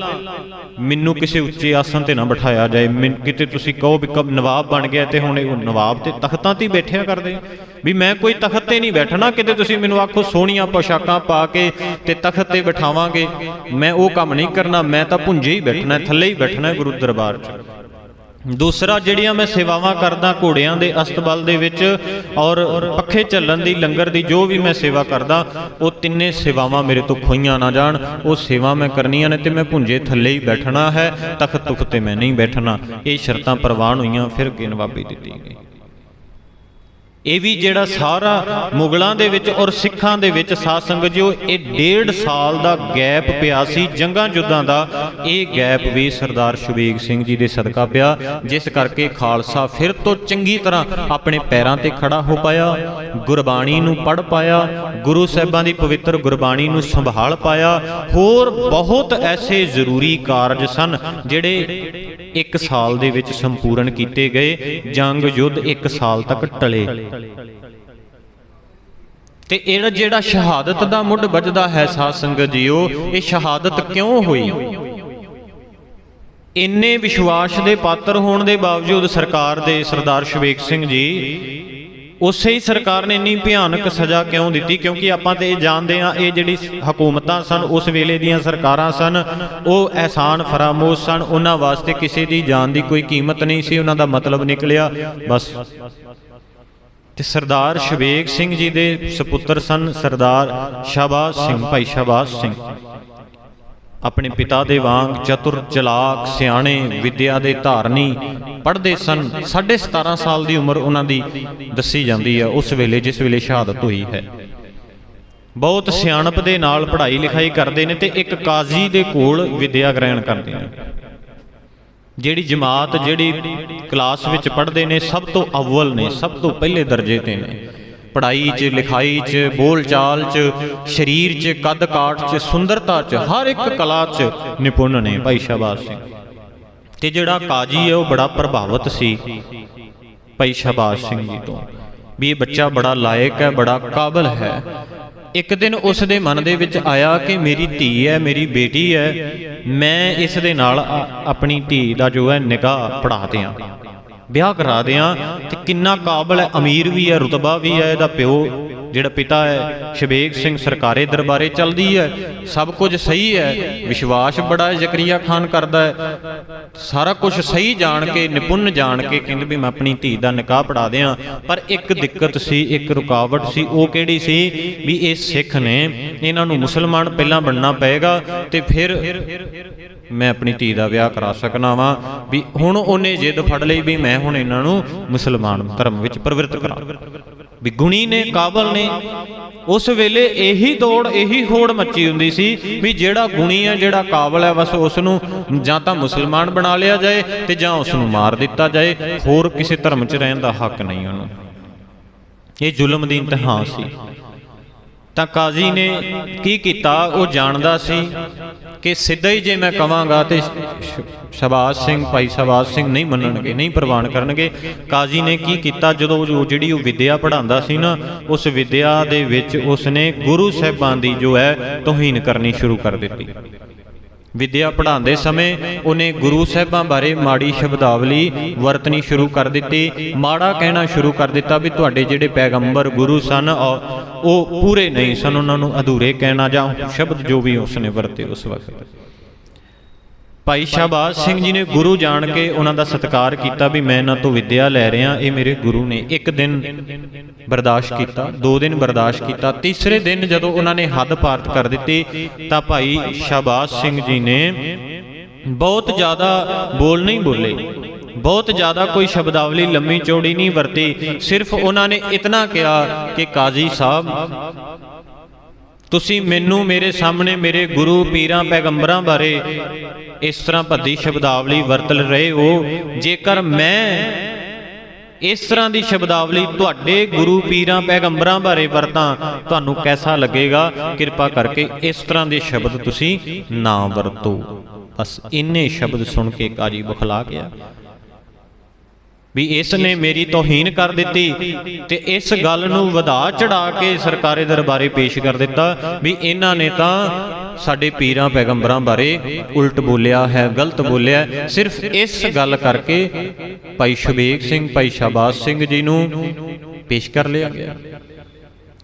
ਮੈਨੂੰ ਕਿਸੇ ਉੱਚੇ ਆਸਣ ਤੇ ਨਾ ਬਿਠਾਇਆ ਜਾਏ। ਮੈਨ- ਕਿਤੇ ਤੁਸੀਂ ਕਹੋ ਵੀ ਕਬ ਨਵਾਬ ਬਣ ਗਿਆ ਤੇ ਹੁਣ ਇਹ ਨਵਾਬ ਤੇ ਤਖਤਾਂ ਤੇ ਬੈਠਿਆ ਕਰਦੇ। ਵੀ ਮੈਂ ਕੋਈ ਤਖਤ ਤੇ ਨਹੀਂ ਬੈਠਣਾ, ਕਿਤੇ ਤੁਸੀਂ ਮੈਨੂੰ ਆਖੋ ਸੋਹਣੀਆਂ ਪੋਸ਼ਾਕਾਂ ਪਾ ਕੇ ਤੇ ਤਖਤ ਤੇ ਬਿਠਾਵਾਂਗੇ। ਮੈਂ ਉਹ ਕੰਮ ਨਹੀਂ ਕਰਨਾ, ਮੈਂ ਤਾਂ ਪੁੰਜੇ ਹੀ ਬੈਠਣਾ, ਥੱਲੇ ਹੀ ਬੈਠਣਾ ਗੁਰੂ ਦਰਬਾਰ 'ਚ। ਦੂਸਰਾ ਜਿਹੜੀਆਂ ਮੈਂ ਸੇਵਾਵਾਂ ਕਰਦਾ ਘੋੜਿਆਂ ਦੇ ਅਸਤਬਲ ਦੇ ਵਿੱਚ ਔਰ ਪੱਖੇ ਚੱਲਣ ਦੀ, ਲੰਗਰ ਦੀ ਜੋ ਵੀ ਮੈਂ ਸੇਵਾ ਕਰਦਾ, ਉਹ ਤਿੰਨੇ ਸੇਵਾਵਾਂ ਮੇਰੇ ਤੋਂ ਖੋਈਆਂ ਨਾ ਜਾਣ। ਉਹ ਸੇਵਾ ਮੈਂ ਕਰਨੀਆਂ ਨੇ ਤੇ ਮੈਂ ਭੁੰਜੇ ਥੱਲੇ ਹੀ ਬੈਠਣਾ ਹੈ ਤਖਤ ਤੁਖ ਤੇ ਮੈਂ ਨਹੀਂ ਬੈਠਣਾ। ਇਹ ਸ਼ਰਤਾਂ ਪ੍ਰਵਾਨ ਹੋਈਆਂ, ਫਿਰ ਅੱਗੇ ਨਵਾਬੀ ਦਿੱਤੀ ਗਈ। ਇਹ ਵੀ ਜਿਹੜਾ ਸਾਰਾ ਮੁਗਲਾਂ ਦੇ ਵਿੱਚ ਔਰ ਸਿੱਖਾਂ ਦੇ ਵਿੱਚ ਸਾਧ ਸੰਗਤ ਜੋ ਇਹ ਡੇਢ ਸਾਲ ਦਾ ਗੈਪ ਪਿਆ ਸੀ, ਜੰਗਾਂ ਜੁੱਦਾਂ ਦਾ। ਇਹ ਗੈਪ ਵੀ ਸਰਦਾਰ ਸ਼ੁਬੇਗ ਸਿੰਘ ਜੀ ਦੇ ਸਦਕਾ ਪਿਆ, ਜਿਸ ਕਰਕੇ ਖਾਲਸਾ ਫਿਰ ਤੋਂ ਚੰਗੀ ਤਰ੍ਹਾਂ ਆਪਣੇ ਪੈਰਾਂ ਤੇ ਖੜਾ ਹੋ ਪਾਇਆ, ਗੁਰਬਾਣੀ ਨੂੰ ਪੜ੍ਹ ਪਾਇਆ, ਗੁਰੂ ਸਾਹਿਬਾਂ ਦੀ ਪਵਿੱਤਰ ਗੁਰਬਾਣੀ ਨੂੰ ਸੰਭਾਲ ਪਾਇਆ। ਹੋਰ ਬਹੁਤ ਐਸੇ ਜ਼ਰੂਰੀ ਕਾਰਜ ਸਨ, ਜਿਹੜੇ ਇੱਕ ਸਾਲ ਦੇ ਵਿੱਚ ਸੰਪੂਰਨ ਕੀਤੇ ਗਏ, ਜੰਗ ਯੁੱਧ ਇੱਕ ਸਾਲ ਤੱਕ ਟਲੇ। ਤੇ ਇਹ ਜਿਹੜਾ ਸ਼ਹਾਦਤ ਦਾ ਮੁੱਢ ਵੱਜਦਾ ਹੈ ਸਾਧ ਸੰਗਤ ਜੀਓ, ਇਹ ਸ਼ਹਾਦਤ ਕਿਉਂ ਹੋਈ? ਇੰਨੇ ਵਿਸ਼ਵਾਸ ਦੇ ਪਾਤਰ ਹੋਣ ਦੇ ਬਾਵਜੂਦ ਸਰਕਾਰ ਦੇ ਸਰਦਾਰ ਸ਼ਵੇਕ ਸਿੰਘ ਜੀ ਉਸੇ ਹੀ ਸਰਕਾਰ ਨੇ ਇੰਨੀ ਭਿਆਨਕ ਸਜ਼ਾ ਕਿਉਂ ਦਿੱਤੀ? ਕਿਉਂਕਿ ਆਪਾਂ ਤੇ ਇਹ ਜਾਣਦੇ ਆ ਇਹ ਜਿਹੜੀ ਹਕੂਮਤਾਂ ਸਨ, ਉਸ ਵੇਲੇ ਦੀਆਂ ਸਰਕਾਰਾਂ ਸਨ, ਉਹ ਅਹਿਸਾਨ ਫਰਾਮੋਸ਼ ਸਨ, ਉਹਨਾਂ ਵਾਸਤੇ ਕਿਸੇ ਦੀ ਜਾਨ ਦੀ ਕੋਈ ਕੀਮਤ ਨਹੀਂ ਸੀ, ਉਹਨਾਂ ਦਾ ਮਤਲਬ ਨਿਕਲਿਆ ਬਸ। ਤੇ ਸਰਦਾਰ ਸ਼ਵੇਕ ਸਿੰਘ ਜੀ ਦੇ ਸੁਪੁੱਤਰ ਸਨ, ਸਰਦਾਰ ਸ਼ਾਬਾਸ਼ ਸਿੰਘ, ਭਾਈ ਸ਼ਾਬਾਸ਼ ਸਿੰਘ। ਆਪਣੇ ਪਿਤਾ ਦੇ ਵਾਂਗ ਚਤੁਰ ਚਲਾਕ ਸਿਆਣੇ ਵਿਦਿਆ ਦੇ ਧਾਰਨੀ ਪੜ੍ਹਦੇ ਸਨ। 17.5 ਸਾਲ ਦੀ ਉਮਰ ਉਹਨਾਂ ਦੀ ਦੱਸੀ ਜਾਂਦੀ ਹੈ, ਉਸ ਵੇਲੇ ਜਿਸ ਵੇਲੇ ਸ਼ਹਾਦਤ ਹੋਈ ਹੈ। ਬਹੁਤ ਸਿਆਣਪ ਦੇ ਨਾਲ ਪੜ੍ਹਾਈ ਲਿਖਾਈ ਕਰਦੇ ਨੇ ਤੇ ਇੱਕ ਕਾਜ਼ੀ ਦੇ ਕੋਲ ਵਿਦਿਆ ਗ੍ਰਹਿਣ ਕਰਦੇ ਨੇ। ਜਿਹੜੀ ਜਮਾਤ, ਜਿਹੜੀ ਕਲਾਸ ਵਿੱਚ ਪੜ੍ਹਦੇ ਨੇ, ਸਭ ਤੋਂ ਅਵਲ ਨੇ, ਸਭ ਤੋਂ ਪਹਿਲੇ ਦਰਜੇ ਤੇ ਨੇ। ਪੜ੍ਹਾਈ 'ਚ ਲਿਖਾਈ 'ਚ ਬੋਲ ਚਾਲ 'ਚ ਸਰੀਰ 'ਚ ਕੱਦ ਕਾਠ 'ਚ ਸੁੰਦਰਤਾ 'ਚ ਹਰ ਇੱਕ ਕਲਾ 'ਚ ਨਿਪੁੰਨ ਨੇ ਭਾਈ ਸ਼ਾਬਾਸ਼ ਸਿੰਘ। ਤੇ ਜਿਹੜਾ ਕਾਜੀ ਹੈ ਉਹ ਬੜਾ ਪ੍ਰਭਾਵਿਤ ਸੀ ਭਾਈ ਸ਼ਾਬਾਸ਼ ਸਿੰਘ ਜੀ ਤੋਂ। ਵੀ ਇਹ ਬੱਚਾ ਬੜਾ ਲਾਇਕ ਹੈ ਬੜਾ ਕਾਬਲ ਹੈ। ਇੱਕ ਦਿਨ ਉਸ ਦੇ ਮਨ ਦੇ ਵਿੱਚ ਆਇਆ ਕਿ ਮੇਰੀ ਧੀ ਹੈ ਮੇਰੀ ਬੇਟੀ ਹੈ ਮੈਂ ਇਸ ਦੇ ਨਾਲ ਆਪਣੀ ਧੀ ਦਾ ਜੋ ਹੈ ਨਿਕਾਹ ਪੜਾ ਦਿਆਂ। ਵਿਆਹ ਕਰਾ ਦਿਆਂ ਤੇ ਕਿੰਨਾ ਕਾਬਲ ਹੈ, ਅਮੀਰ ਵੀ ਹੈ, ਰਤਬਾ ਵੀ ਹੈ, ਇਹਦਾ ਪਿਓ, ਜਿਹੜਾ ਪਿਤਾ ਹੈ ਸ਼ਬੇਗ ਸਿੰਘ ਸਰਕਾਰੇ ਦਰਬਾਰੇ ਚਲਦੀ ਹੈ, ਸਭ ਕੁਝ ਸਹੀ ਹੈ, ਵਿਸ਼ਵਾਸ ਬੜਾ ਹੈ, ਜ਼ਕਰੀਆ ਖਾਨ ਕਰਦਾ ਹੈ, ਸਾਰਾ ਕੁਝ ਸਹੀ ਜਾਣ ਕੇ, ਨਿਪੁੰਨ ਜਾਣ ਕੇ ਕਹਿੰਦੇ ਵੀ ਮੈਂ ਆਪਣੀ ਧੀ ਦਾ ਨਿਕਾਹ ਪੜਾ ਦਿਆਂ, ਪਰ ਇੱਕ ਦਿੱਕਤ ਸੀ, ਇੱਕ ਰੁਕਾਵਟ ਸੀ, ਉਹ ਕਿਹੜੀ ਸੀ ਵੀ ਇਹ ਸਿੱਖ ਨੇ, ਇਹਨਾਂ ਨੂੰ ਮੁਸਲਮਾਨ ਪਹਿਲਾਂ ਬਣਨਾ ਪਏਗਾ ਤੇ ਫਿਰ ਮੈਂ ਆਪਣੀ ਧੀ ਦਾ ਵਿਆਹ ਕਰਾ ਸਕਣਾ ਵਾਂ ਵੀ ਹੁਣ ਉਹਨੇ ਜਿੱਦ ਫੜ ਲਈ ਵੀ ਮੈਂ ਹੁਣ ਇਹਨਾਂ ਨੂੰ ਮੁਸਲਮਾਨ ਧਰਮ ਵਿੱਚ ਪ੍ਰਵਿਰਤ ਕਰਾਂ। ਵੀ ਗੁਣੀ ਨੇ, ਕਾਬਲ ਨੇ, ਉਸ ਵੇਲੇ ਇਹੀ ਦੌੜ, ਇਹੀ ਹੋੜ ਮੱਚੀ ਹੁੰਦੀ ਸੀ ਵੀ ਜਿਹੜਾ ਗੁਣੀ ਹੈ ਜਿਹੜਾ ਕਾਬਲ ਹੈ ਬਸ ਉਸ ਨੂੰ ਜਾਂ ਤਾਂ ਮੁਸਲਮਾਨ ਬਣਾ ਲਿਆ ਜਾਏ ਤੇ ਜਾਂ ਉਸ ਨੂੰ ਮਾਰ ਦਿੱਤਾ ਜਾਏ, ਹੋਰ ਕਿਸੇ ਧਰਮ 'ਚ ਰਹਿਣ ਦਾ ਹੱਕ ਨਹੀਂ ਉਹਨੂੰ। ਇਹ ਜ਼ੁਲਮ ਦੀ ਇੰਤਹਾ ਸੀ। ਤਾਂ ਕਾਜ਼ੀ ਨੇ ਕੀ ਕੀਤਾ? ਉਹ ਜਾਣਦਾ ਸੀ ਕਿ ਸਿੱਧਾ ਹੀ ਜੇ ਮੈਂ ਕਵਾਂਗਾ ਤੇ ਸ਼ਬਾਜ਼ ਸਿੰਘ, ਭਾਈ ਸ਼ਬਾਜ਼ ਸਿੰਘ ਨਹੀਂ ਮੰਨਣਗੇ, ਨਹੀਂ ਪ੍ਰਵਾਨ ਕਰਨਗੇ। ਕਾਜ਼ੀ ਨੇ ਕੀ ਕੀਤਾ? ਜਦੋਂ ਉਹ ਜਿਹੜੀ ਉਹ ਵਿਦਿਆ ਪੜ੍ਹਾਉਂਦਾ ਸੀ ਨਾ, ਉਸ ਵਿਦਿਆ ਦੇ ਵਿੱਚ ਉਸਨੇ ਗੁਰੂ ਸਾਹਿਬਾਂ ਦੀ ਜੋ ਹੈ, ਤੋਹੀਨ ਕਰਨੀ ਸ਼ੁਰੂ ਕਰ ਦਿੱਤੀ। ਵਿਦਿਆ ਪੜ੍ਹਾਉਂਦੇ ਸਮੇਂ ਉਹਨੇ ਗੁਰੂ ਸਾਹਿਬਾਂ ਬਾਰੇ ਮਾੜੀ ਸ਼ਬਦਾਵਲੀ ਵਰਤਣੀ ਸ਼ੁਰੂ ਕਰ ਦਿੱਤੀ। ਮਾੜਾ ਕਹਿਣਾ ਸ਼ੁਰੂ ਕਰ ਦਿੱਤਾ ਵੀ ਤੁਹਾਡੇ ਜਿਹੜੇ ਪੈਗੰਬਰ ਗੁਰੂ ਸਨ ਔ- ਉਹ ਪੂਰੇ ਨਹੀਂ ਸਨ, ਉਹਨਾਂ ਨੂੰ ਅਧੂਰੇ ਕਹਿਣਾ ਜਾਂ ਸ਼ਬਦ ਜੋ ਵੀ ਉਸਨੇ ਵਰਤੇ ਉਸ ਵਕਤ। ਭਾਈ ਸ਼ਾਬਾਜ਼ ਸਿੰਘ ਜੀ ਨੇ ਗੁਰੂ ਜਾਣ ਕੇ ਉਹਨਾਂ ਦਾ ਸਤਿਕਾਰ ਕੀਤਾ ਵੀ ਮੈਂ ਇਹਨਾਂ ਤੋਂ ਵਿਦਿਆ ਲੈ ਰਿਹਾ, ਇਹ ਮੇਰੇ ਗੁਰੂ ਨੇ ਇੱਕ ਦਿਨ ਬਰਦਾਸ਼ਤ ਕੀਤਾ, ਦੋ ਦਿਨ ਬਰਦਾਸ਼ਤ ਕੀਤਾ, ਤੀਸਰੇ ਦਿਨ ਜਦੋਂ ਉਹਨਾਂ ਨੇ ਹੱਦ ਪਾਰ ਕਰ ਦਿੱਤੀ, ਤਾਂ ਭਾਈ ਸ਼ਾਬਾਜ਼ ਸਿੰਘ ਜੀ ਨੇ ਬਹੁਤ ਜ਼ਿਆਦਾ ਬੋਲ ਨਹੀਂ ਬੋਲੇ, ਬਹੁਤ ਜ਼ਿਆਦਾ ਕੋਈ ਸ਼ਬਦਾਵਲੀ ਲੰਮੀ ਚੌੜੀ ਨਹੀਂ ਵਰਤੀ, ਸਿਰਫ ਉਹਨਾਂ ਨੇ ਇਤਨਾ ਕਿਹਾ ਕਿ ਕਾਜ਼ੀ ਸਾਹਿਬ ਤੁਸੀਂ ਮੈਨੂੰ ਮੇਰੇ ਸਾਹਮਣੇ ਮੇਰੇ ਗੁਰੂ ਪੀਰਾਂ ਪੈਗੰਬਰਾਂ ਬਾਰੇ ਇਸ ਤਰ੍ਹਾਂ ਭੱਦੀ ਸ਼ਬਦਾਵਲੀ ਵਰਤ ਰਹੇ ਹੋ। ਜੇਕਰ ਮੈਂ ਇਸ ਤਰ੍ਹਾਂ ਦੀ ਸ਼ਬਦਾਵਲੀ ਤੁਹਾਡੇ ਗੁਰੂ ਪੀਰਾਂ ਪੈਗੰਬਰਾਂ ਬਾਰੇ ਵਰਤਾਂ, ਤੁਹਾਨੂੰ ਕੈਸਾ ਲੱਗੇਗਾ? ਕਿਰਪਾ ਕਰਕੇ ਇਸ ਤਰ੍ਹਾਂ ਦੇ ਸ਼ਬਦ ਤੁਸੀਂ ਨਾ ਵਰਤੋ। ਬਸ ਇੰਨੇ ਸ਼ਬਦ ਸੁਣ ਕੇ ਕਾਜੀ ਬੁਖਲਾ ਗਿਆ। ਵੀ ਇਸ ਨੇ ਮੇਰੀ ਤੋਹੀਨ ਕਰ ਦਿੱਤੀ ਤੇ ਇਸ ਗੱਲ ਨੂੰ ਵਧਾ ਚੜਾ ਕੇ ਸਰਕਾਰੇ ਦਰਬਾਰੇ ਪੇਸ਼ ਕਰ ਦਿੱਤਾ ਵੀ ਇਹਨਾਂ ਨੇ ਤਾਂ ਸਾਡੇ ਪੀਰਾਂ ਪੈਗੰਬਰਾਂ ਬਾਰੇ ਉਲਟ ਬੋਲਿਆ ਹੈ, ਗਲਤ ਬੋਲਿਆ ਸਿਰਫ ਇਸ ਗੱਲ ਕਰਕੇ ਭਾਈ ਸ਼ਬੇਗ ਸਿੰਘ, ਭਾਈ ਸ਼ਾਬਾਜ਼ ਸਿੰਘ ਜੀ ਨੂੰ ਪੇਸ਼ ਕਰ ਲਿਆ ਗਿਆ।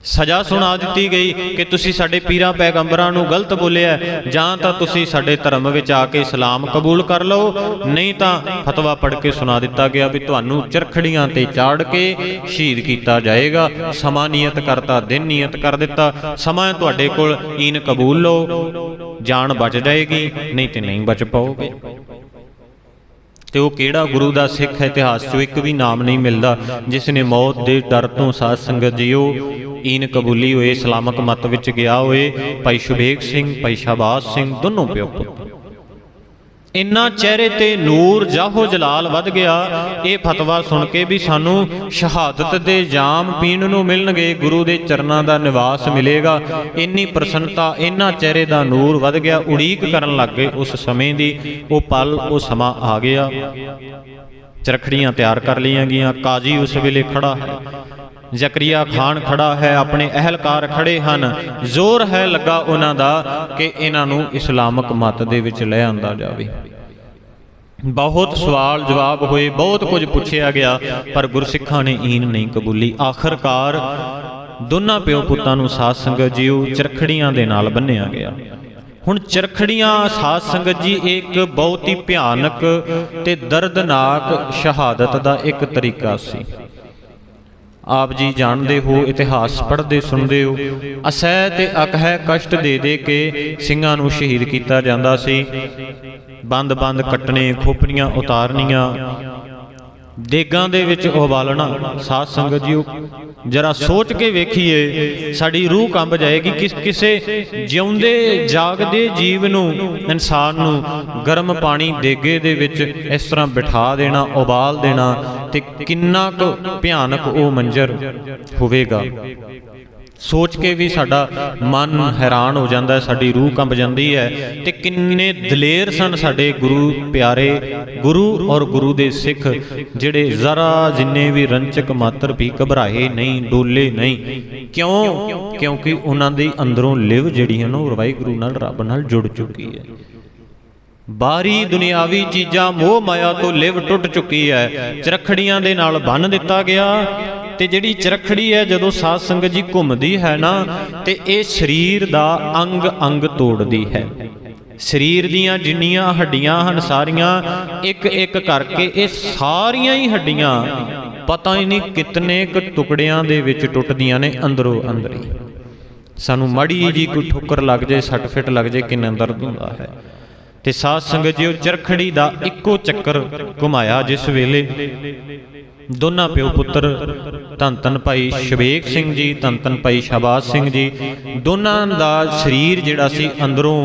ਸਜ਼ਾ ਸੁਣਾ ਦਿੱਤੀ ਗਈ ਕਿ ਤੁਸੀਂ ਸਾਡੇ ਪੀਰਾਂ ਪੈਗੰਬਰਾਂ ਨੂੰ ਗਲਤ ਬੋਲਿਆ ਜਾਂ ਤਾਂ ਤੁਸੀਂ ਸਾਡੇ ਧਰਮ ਵਿੱਚ ਆ ਕੇ ਇਸਲਾਮ ਕਬੂਲ ਕਰ ਲਓ, ਨਹੀਂ ਤਾਂ ਫਤਵਾ ਪੜ੍ਹ ਕੇ ਸੁਣਾ ਦਿੱਤਾ ਗਿਆ ਵੀ ਤੁਹਾਨੂੰ ਚਰਖੜੀਆਂ ਤੇ ਚਾੜ ਕੇ ਸ਼ਹੀਦ ਕੀਤਾ ਜਾਏਗਾ। ਸਮਾਂ ਨਿਯਤ ਕਰਤਾ, ਦਿਨ ਨਿਯਤ ਕਰ ਦਿੱਤਾ। ਸਮਾਂ ਤੁਹਾਡੇ ਕੋਲ ਈਨ ਕਬੂਲ ਲਓ, ਜਾਨ ਬਚ ਜਾਏਗੀ, ਨਹੀਂ ਤੇ ਨਹੀਂ ਬਚ ਪਾਓਗੇ। ਤੇ ਉਹ ਕਿਹੜਾ ਗੁਰੂ ਦਾ ਸਿੱਖ ਇਤਿਹਾਸ 'ਚੋਂ ਇੱਕ ਵੀ ਨਾਮ ਨਹੀਂ ਮਿਲਦਾ ਜਿਸ ਨੇ ਮੌਤ ਦੇ ਡਰ ਤੋਂ ਸਾਧ ਸੰਗਤ ਜੀਓ, ਈਨ ਕਬੂਲੀ ਹੋਏ ਇਸਲਾਮਕ ਮਤ ਵਿੱਚ ਗਿਆ ਹੋਏ, ਭਾਈ ਸ਼ੁਭੇਗ ਸਿੰਘ, ਭਾਈ ਸ਼ਾਬਾਜ਼ ਸਿੰਘ, ਦੋਨੋਂ ਪਿਓ ਪੁੱਤ। ਇੰਨਾ ਚਿਹਰੇ ਤੇ ਨੂਰ ਜਾਹੋ ਜਲਾਲ ਵੱਧ ਗਿਆ। ਇਹ ਫਤਵਾ ਸੁਣ ਕੇ ਵੀ ਸਾਨੂੰ ਸ਼ਹਾਦਤ ਦੇ ਜਾਮ ਪੀਣ ਨੂੰ ਮਿਲਣਗੇ, ਗੁਰੂ ਦੇ ਚਰਨਾਂ ਦਾ ਨਿਵਾਸ ਮਿਲੇਗਾ। ਇੰਨੀ ਪ੍ਰਸੰਨਤਾ, ਇੰਨਾ ਚਿਹਰੇ ਦਾ ਨੂਰ ਵੱਧ ਗਿਆ, ਉਡੀਕ ਕਰਨ ਲੱਗ ਗਏ ਉਸ ਸਮੇਂ ਦੀ। ਉਹ ਪਲ, ਉਹ ਸਮਾਂ ਆ ਗਿਆ। ਚਰਖੜੀਆਂ ਤਿਆਰ ਕਰ ਲਈਆਂ ਗਈਆਂ, ਕਾਜ਼ੀ ਉਸ ਵੇਲੇ ਖੜਾ। ਹੈ ਜ਼ਕਰੀਆ ਖਾਨ ਖੜਾ ਹੈ, ਆਪਣੇ ਅਹਿਲਕਾਰ ਖੜੇ ਹਨ। ਜ਼ੋਰ ਹੈ ਲੱਗਾ ਉਹਨਾਂ ਦਾ ਕਿ ਇਹਨਾਂ ਨੂੰ ਇਸਲਾਮਿਕ ਮਤ ਦੇ ਵਿੱਚ ਲੈ ਆਂਦਾ ਜਾਵੇ। ਬਹੁਤ ਸਵਾਲ ਜਵਾਬ ਹੋਏ, ਬਹੁਤ ਕੁਝ ਪੁੱਛਿਆ ਗਿਆ, ਪਰ ਗੁਰਸਿੱਖਾਂ ਨੇ ਈਨ ਨਹੀਂ ਕਬੂਲੀ। ਆਖਰਕਾਰ ਦੋਨਾਂ ਪਿਓ ਪੁੱਤਾਂ ਨੂੰ ਸਾਧ ਸੰਗਤ ਜੀਓ ਚਰਖੜੀਆਂ ਦੇ ਨਾਲ ਬੰਨਿਆ ਗਿਆ। ਹੁਣ ਚਰਖੜੀਆਂ, ਸਾਧ ਸੰਗਤ ਜੀ ਇੱਕ ਬਹੁਤ ਹੀ ਭਿਆਨਕ ਤੇ ਦਰਦਨਾਕ ਸ਼ਹਾਦਤ ਦਾ ਇੱਕ ਤਰੀਕਾ ਸੀ। ਆਪ ਜੀ ਜਾਣਦੇ ਹੋ, ਇਤਿਹਾਸ ਪੜ੍ਹਦੇ ਸੁਣਦੇ ਹੋ। ਅਸਹਿ ਤੇ ਅਕਹਿ ਕਸ਼ਟ ਦੇ ਦੇ ਕੇ ਸਿੰਘਾਂ ਨੂੰ ਸ਼ਹੀਦ ਕੀਤਾ ਜਾਂਦਾ ਸੀ। ਬੰਦ-ਬੰਦ ਕੱਟਣੇ ਖੋਪਰੀਆਂ ਉਤਾਰਨੀਆਂ ਦੇਗਾਂ ਦੇ ਵਿੱਚ ਉਬਾਲਣਾ। ਸਾਧ ਸੰਗਤ ਜੀਓ, ਜਰਾ ਸੋਚ ਕੇ ਵੇਖੀਏ, ਸਾਡੀ ਰੂਹ ਕੰਬ ਜਾਏਗੀ ਕਿ ਕਿਸੇ ਜਿਉਂਦੇ, ਜਾਗਦੇ ਜੀਵ ਨੂੰ, ਇਨਸਾਨ ਨੂੰ ਗਰਮ ਪਾਣੀ ਦੇਗੇ ਦੇ ਵਿੱਚ ਇਸ ਤਰ੍ਹਾਂ ਬਿਠਾ ਦੇਣਾ, ਉਬਾਲ ਦੇਣਾ, ਤੇ ਕਿੰਨਾ ਕੁ ਭਿਆਨਕ ਉਹ ਮੰਜ਼ਰ ਹੋਵੇਗਾ। ਸੋਚ ਕੇ ਵੀ ਸਾਡਾ ਮਨ ਹੈਰਾਨ ਹੋ ਜਾਂਦਾ ਹੈ, ਸਾਡੀ ਰੂਹ ਕੰਬ ਜਾਂਦੀ ਹੈ ਤੇ ਕਿੰਨੇ ਦਲੇਰ ਸਨ ਸਾਡੇ ਗੁਰੂ ਪਿਆਰੇ, ਗੁਰੂ ਔਰ ਗੁਰੂ ਦੇ ਸਿੱਖ, ਜਿਹੜੇ ਜ਼ਰਾ ਜਿੰਨੇ ਵੀ ਰੰਚਕ ਮਾਤਰ ਵੀ ਘਬਰਾਏ ਨਹੀਂ, ਡੋਲੇ ਨਹੀਂ। ਕਿਉਂ? ਕਿਉਂਕਿ ਉਹਨਾਂ ਦੇ ਅੰਦਰੋਂ ਲਿਵ ਜਿਹੜੀ ਹੈ ਨਾ ਉਹ ਵਾਹਿਗੁਰੂ ਨਾਲ, ਰੱਬ ਨਾਲ ਜੁੜ ਚੁੱਕੀ ਹੈ। ਬਾਹਰੀ ਦੁਨਿਆਵੀ ਚੀਜ਼ਾਂ ਮੋਹ ਮਾਇਆ ਤੋਂ ਲਿਵ ਟੁੱਟ ਚੁੱਕੀ ਹੈ। ਚਰਖੜੀਆਂ ਦੇ ਨਾਲ ਬੰਨ ਦਿੱਤਾ ਗਿਆ। ਤੇ ਜਿਹੜੀ ਚਰਖੜੀ ਹੈ, ਜਦੋਂ ਸਾਧ ਸੰਗਤ ਜੀ ਘੁੰਮਦੀ ਹੈ ਨਾ, ਤੇ ਇਹ ਸਰੀਰ ਦਾ ਅੰਗ ਅੰਗ ਤੋੜਦੀ ਹੈ। ਸਰੀਰ ਦੀਆਂ ਜਿੰਨੀਆਂ ਹੱਡੀਆਂ ਹਨ ਸਾਰੀਆਂ ਇੱਕ ਇੱਕ ਕਰਕੇ ਇਹ ਸਾਰੀਆਂ ਹੀ ਹੱਡੀਆਂ ਪਤਾ ਹੀ ਨਹੀਂ ਕਿਤਨੇ ਕੁ ਟੁਕੜਿਆਂ ਦੇ ਵਿੱਚ ਟੁੱਟਦੀਆਂ ਨੇ ਅੰਦਰੋਂ ਅੰਦਰ ਹੀ। ਸਾਨੂੰ ਮਾੜੀ ਜੀ ਕੋਈ ਠੋਕਰ ਲੱਗ ਜਾਏ, ਸੱਟ ਫਿੱਟ ਲੱਗ ਜਾਏ, ਕਿੰਨਾ ਦਰਦ ਹੁੰਦਾ ਹੈ। ਤੇ ਸਾਧ ਸੰਗਤ ਜੀ, ਉਹ ਚਰਖੜੀ ਦਾ ਇੱਕੋ ਚੱਕਰ ਘੁਮਾਇਆ ਜਿਸ ਵੇਲੇ ਦੋਨਾਂ ਪਿਓ ਪੁੱਤਰ ਧੰਨ ਧੰਨ ਭਾਈ ਸ਼ਵੇਕ ਸਿੰਘ ਜੀ ਧੰਨ ਧੰਨ ਭਾਈ ਸ਼ਾਬਾਸ਼ ਸਿੰਘ ਜੀ। ਦੋਨਾਂ ਦਾ ਸਰੀਰ ਜਿਹੜਾ ਸੀ ਅੰਦਰੋਂ